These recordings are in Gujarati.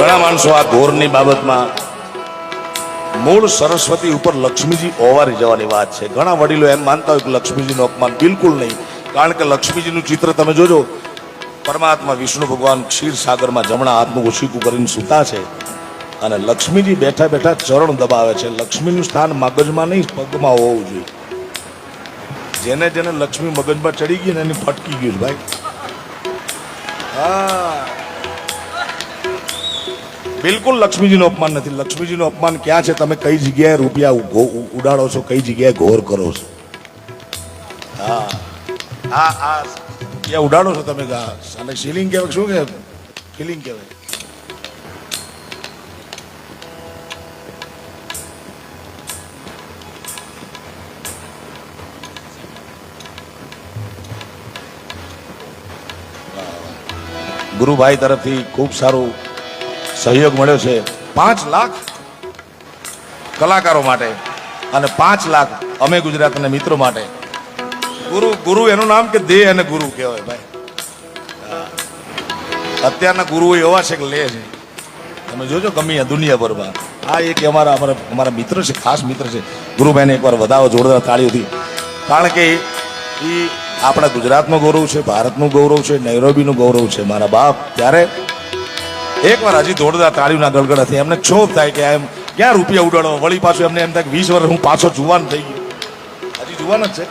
ઘણા માણસો આ ઘોરની બાબતમાં મૂળ સરસ્વતી ઉપર લક્ષ્મીજી ઓવારી જવાની વાત છે. ઘણા વડીલો એમ માનતા હોય કે લક્ષ્મીજીનું અપમાન બિલકુલ નહીં. કારણ કે લક્ષ્મીજીનું ચિત્ર તમે જોજો, પરમાત્મા વિષ્ણુ ભગવાન ક્ષીર સાગરમાં જમણા હાથનું ઓછીકું કરીને સૂતા છે અને લક્ષ્મીજી બેઠા બેઠા ચરણ દબાવે છે. લક્ષ્મીનું સ્થાન મગજમાં નહીં, પગમાં હોવું જોઈએ. જેને જેને લક્ષ્મી મગજમાં ચડી ગઈ ને એની ફટકી ગયું ભાઈ. હા. બિલકુલ લક્ષ્મીજીનું અપમાન નથી. લક્ષ્મીજીનું અપમાન ક્યાં છે? તમે કઈ જગ્યાએ રૂપિયા ઉડાડો છો? કઈ જગ્યાએ ઘોર કરો છો? હા. આ આ ઉડાડો છો તમે. અને સીલિંગ કહેવાય, શું કે સીલિંગ કહેવાય. ગુરુભાઈ તરફથી ખૂબ સારું સહયોગ મળ્યો છે. પાંચ લાખ કલાકારો માટે અને પાંચ લાખ અમે ગુજરાતના મિત્રો માટે. ગુરુ ગુરુ એનું નામ કે દેહ અને ગુરુ કહેવાય ભાઈ. અત્યારના ગુરુઓ એવા છે કે લે છે. તમે જોજો ગમી દુનિયાભરમાં. આ એક અમારા અમારા અમારા મિત્ર છે, ખાસ મિત્ર છે. ગુરુભાઈને એકવાર વધાવો જોરદાર તાળીઓથી. કારણ કે એ આપણા ગુજરાતનું ગૌરવ છે, ભારતનું ગૌરવ છે, નૈરોબીનું ગૌરવ છે. મારા બાપ ત્યારે એકવાર હજી જોરદાર તાળીઓના ગળગડાથી એમને ક્ષોભ થાય કે એમ ક્યાં રૂપિયા ઉડાડો? વળી પાછું એમને એમ થાય વીસ વર્ષ હું પાછો જુવાન થઈ ગયો. હજી જુવાન જ છે.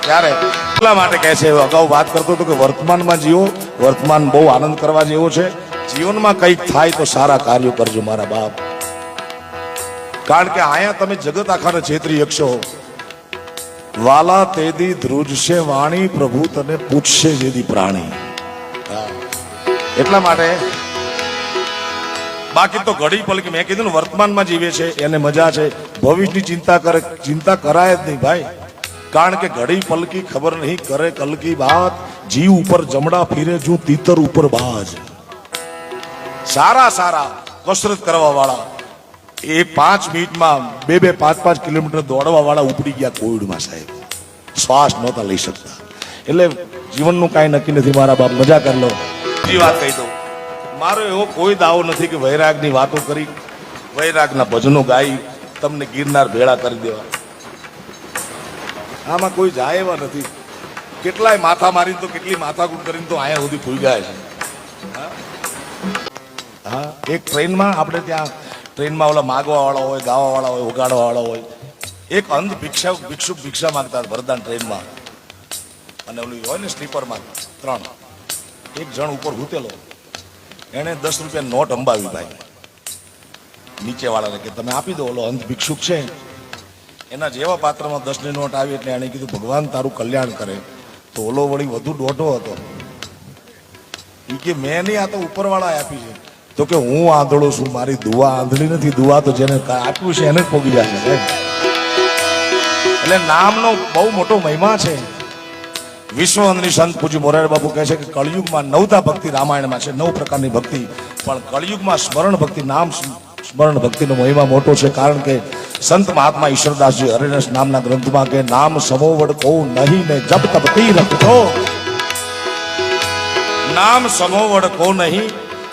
ત્યારે એટલા માટે કહે છે, અગાઉ વાત કરતો હતો કે વર્તમાનમાં જીવો, વર્તમાન બહુ આનંદ કરવા જેવો છે. જીવનમાં કંઈક થાય તો સારા કાર્યો કરજો મારા બાપ. કારણ કે આયા તમે જગત આખાને છેતરી શકશો વાલા તેદી ધ્રુજશે વાણી, પ્રભુ તને પૂછશે જેદી પ્રાણી. હા. એટલા માટે બાકી તો ઘડી પલકી મેં કીધું ને, વર્તમાનમાં જીવે છે, એને મજા છે. ભવિષ્યની ચિંતા કરે, ચિંતા કરાય જ નહીં ભાઈ. કારણ કે ઘડી પલકી ખબર નહીં, કરે કલકી વાત. જીવ ઉપર જમડા ફીરે, જો તીતર ઉપર બાજ. સારા સારા કસરત કરવા વાળા એ પાંચ મિનિટમાં બે બે પાંચ પાંચ કિલોમીટર દોડવા વાળા ઉપડી ગયા કોવિડમાં સાહેબ. શ્વાસ નહોતા લઈ શકતા. એટલે જીવનનું કાંઈ નક્કી નથી. મારા બાપ, મજા કરી લો. બીજી વાત કહી દઉં. મારો એવો કોઈ દાવો નથી કે વૈરાગની વાતો કરી, વૈરાગના ભજનો ગાઈ, તમને ગિરનાર ભેળા કરી દેવા. આમાં કોઈ જાય એવા નથી. કેટલાય માથા મારીને તો કેટલી માથાકૂટ કરીને તો અહીંયા સુધી ફૂઈ ગયા છે. હા? એક ટ્રેનમાં આપણે ત્યાં, ટ્રેનમાં ઓલા માગવાવાળા હોય, ગાવાવાળા હોય, ઉગાડવાવાળા હોય. એક અંધ ભિક્ષા, ભિક્ષુક ભિક્ષા માંગતા વરદાન ટ્રેનમાં. અને ઓલું હોય ને સ્લીપરમાં, ત્રણ. એક જણ ઉપર હૂતેલો એણે દસ રૂપિયા નોટ અંબાવી ભાઈ. નીચે વાળાને કે તમે આપી દો, ઓલો અંધ ભિક્ષુક છે. એના જેવા પાત્રમાં દસની નોટ આવી એટલે એણે કીધું, ભગવાન, તારું કલ્યાણ કરે. તો ઓલો વળી વધુ દોઢો હતો. એ કે, મેં નહીં, આ તો ઉપરવાળાએ આપી છે. તો કે, હું આંધળો છું, મારી દુવા આંધળી નથી. દુવા તો જેને આપ્યું છે, એને જ પોગી જાય એટલે નામનો બહુ મોટો મહિમા છે. વિશ્વવંદની સંત પૂજ્ય મોરાર બાપુ કહે છે કે કળિયુગમાં નવતા ભક્તિ રામાયણમાં છે, નવ પ્રકારની ભક્તિ. પણ કળિયુગમાં સ્મરણ ભક્તિ નામ સ્મરણ ભક્તિનો મહિમા મોટો છે, કારણ કે સંત મહાત્મા ઈશ્વરદાસજી હરિરસ નામના ગ્રંથમાં કે નામ સમોવડ કહો, નહીં ને જપ તપ તીરથ જો નામ સમોવડ કહો, નહીં,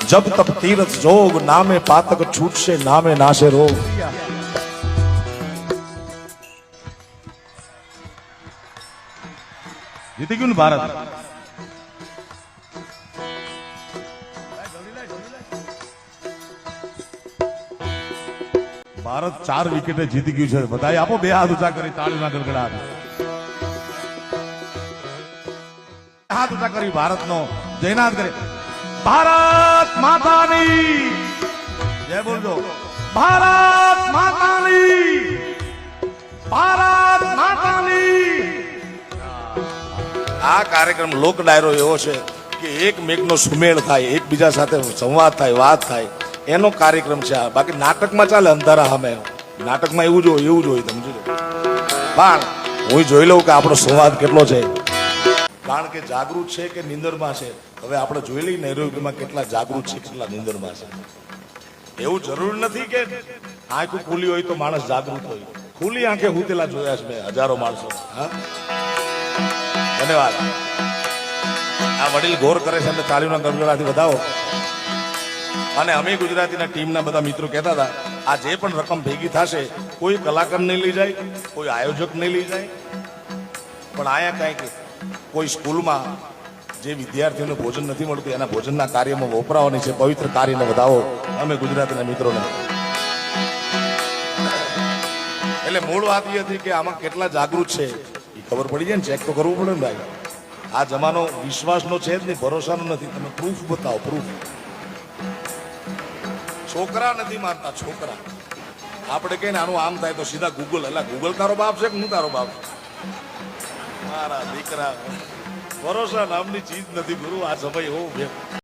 જપ તપ તીરથ જોગ, નામે પાતક છૂટશે, નામે નાશે રોગ. જીતી ભારત? ભારત ચાર વિકેટે જીતી ગયું છે. બધા આપો બે હાથ ઊંચા કરી તાળીના ગડગડાટ હાથ ઊંચા કરી ભારતનો. જયનાથ કરે, ભારત માતાની! જય બોલજો. ભારત આ કાર્યક્રમ લોક ડાયરો એવો છે કે એક મેકનો સુમેળ થાય, એકબીજા સાથે સંવાદ થાય, વાત થાય. એનો કાર્યક્રમ છે બાકી નાટકમાં ચાલે અંધારા અમે નાટકમાં એવું જોઈએ એવું જોઈએ સમજો પણ હું જોઈ લઉં કે આપણો સંવાદ કેટલો છે. કારણ કે જાગૃત છે કે નિંદરમાં છે? હવે આપણે જોઈ લઈએ નૈરોબીમાં કેટલા જાગૃત છે, કેટલા નિંદરમાં છે. એવું જરૂર નથી કે આંખ ખુલ્લી હોય તો માણસ જાગૃત હોય. ખુલ્લી આંખે હુતેલા જોયા છે હજારો માણસો. હા? ધન્યવાદ. આ વડીલ ગોર કરે છે અને તાળીઓના ગરગડાથી વધાવો. અને અમે ગુજરાતીના ટીમના બધા મિત્રો કહેતા હતા, આ જે પણ રકમ ભેગી થશે, કોઈ કલાકાર નહીં લઈ જાય, કોઈ આયોજક નહીં લઈ જાય. પણ આયા કાંઈક કોઈ સ્કૂલમાં જે વિદ્યાર્થીઓને ભોજન નથી મળતું, એના ભોજનના કાર્યમાં વપરાવાની છે, પવિત્ર કાર્યને વધાવો, અમે ગુજરાતીના મિત્રોને. એટલે મૂળ વાત એ હતી કે આમાં કેટલા જાગૃત છે ખબર પડી જાય ને ચેક તો કરવું પડે ને ભાઈ. આ જમાનો વિશ્વાસનો છે જ નહીં, ભરોસાનો નથી. તમે પ્રૂફ બતાવો પ્રૂફ છોકરા નથી મારતા, છોકરા. આપણે કહીને આનું આમ થાય તો સીધા ગૂગલ એટલે ગૂગલ તારો બાપ છે કે હું તારો બાપ? મારા દીકરા. ભરોસા નામની ચીજ નથી ગુરુ, આ સમય એવો